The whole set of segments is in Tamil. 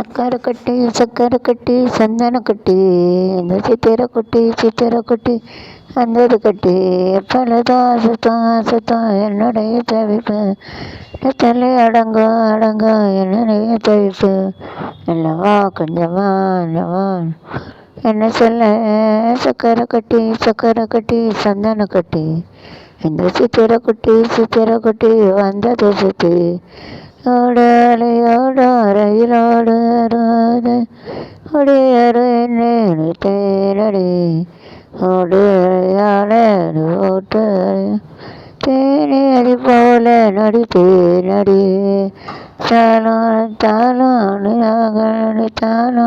சக்கரை கட்டி சக்கரை கட்டி சந்தன கட்டி இந்த சித்திர குட்டி சித்திர குட்டி வந்தது கட்டி. எப்பொழுதும் சுத்தம் சுத்தம் என்னுடைய தவிப்பு. தலை அடங்கும் அடங்கும் என்னுடைய தவிப்பு. அல்லவா கொஞ்சமா அல்லவா. என்ன சொல்ல? சக்கரை கட்டி சக்கரை கட்டி சந்தன கட்டி. இந்த சித்திர குட்டி சித்திர குட்டி வந்தது சுத்தி. ஓடு அலையோடு ரயிலோடு தேரடி ஓடு ஓட்டு தேனி அடி போல நடி தேனடி தானோ தானோ தானோ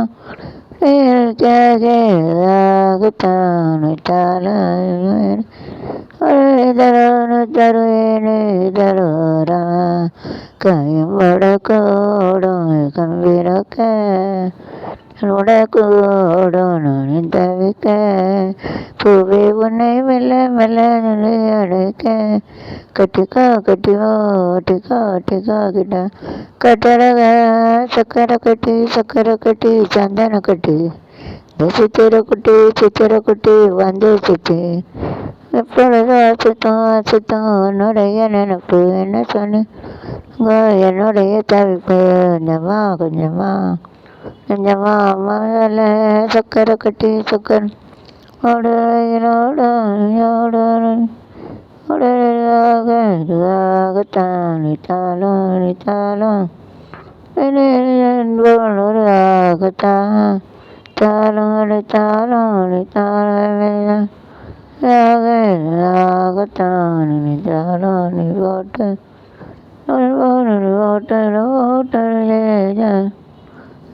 ഇതരോനു തരുവേനു ഇതരോര കയ്യും വടക്കോടും കമ്പിലൊക്കെ கம்பிரக்க தவிக்க பூவே உன்னை மெல்ல மெல்ல நிலை அடைக்க கட்டிக்கோ கட்டிக்கோ ஒட்டிக்கோ கிட்ட. கட்டடக சக்கரை கட்டி சக்கரை கட்டி சந்தன கட்டி. இந்த சித்திரை குட்டி சித்திர குட்டி வந்து சுத்தி. எப்பொழுது அசுத்தம் அசுத்தம் உன்னுடைய நினப்பு? என்ன சொன்ன? என்னுடைய தவிப்பு கொஞ்சமா கொஞ்சமா. கொஞ்சமா அம்மாவில் சக்கரை கட்டி சக்கரை. ஓடு ஓடு ஓடு உடலாகத்தான் தாளும் தாளும் ஆகத்தான் தாளும் தாளும் தாளம் ஓட்டு ஓட்டு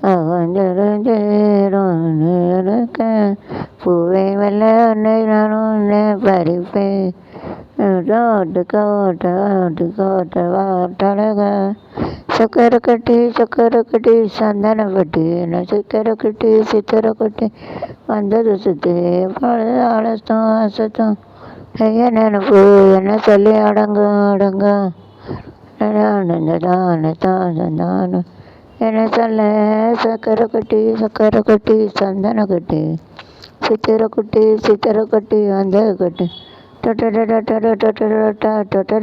ஓட்டு அவந்திருக்க பூவை உன்னை நான் உன்னை பறிப்பேன். ஓட்டுக்க ஓட்ட ஓட்டுக்க ஓட்ட வாட்டழக. சக்கரை கட்டி சக்கரை கட்டி சந்தன பட்டி என்ன சக்கரை கட்டி சித்தரை கட்டி வந்தது சுற்றி பழுது அலசம் அசத்தம். ஐயா நினப்பு என்ன சொல்லி அடங்கு அடங்கு. தான் தான் என்ன சொல்ல சக்கரை கட்டி சக்கரை கட்டி சந்தன கட்டி சித்திரை குட்டி சித்திரை கட்டி வந்தது கட்டி டொட்ட டொட்ட டொட்ட டொட்ட டொட்ட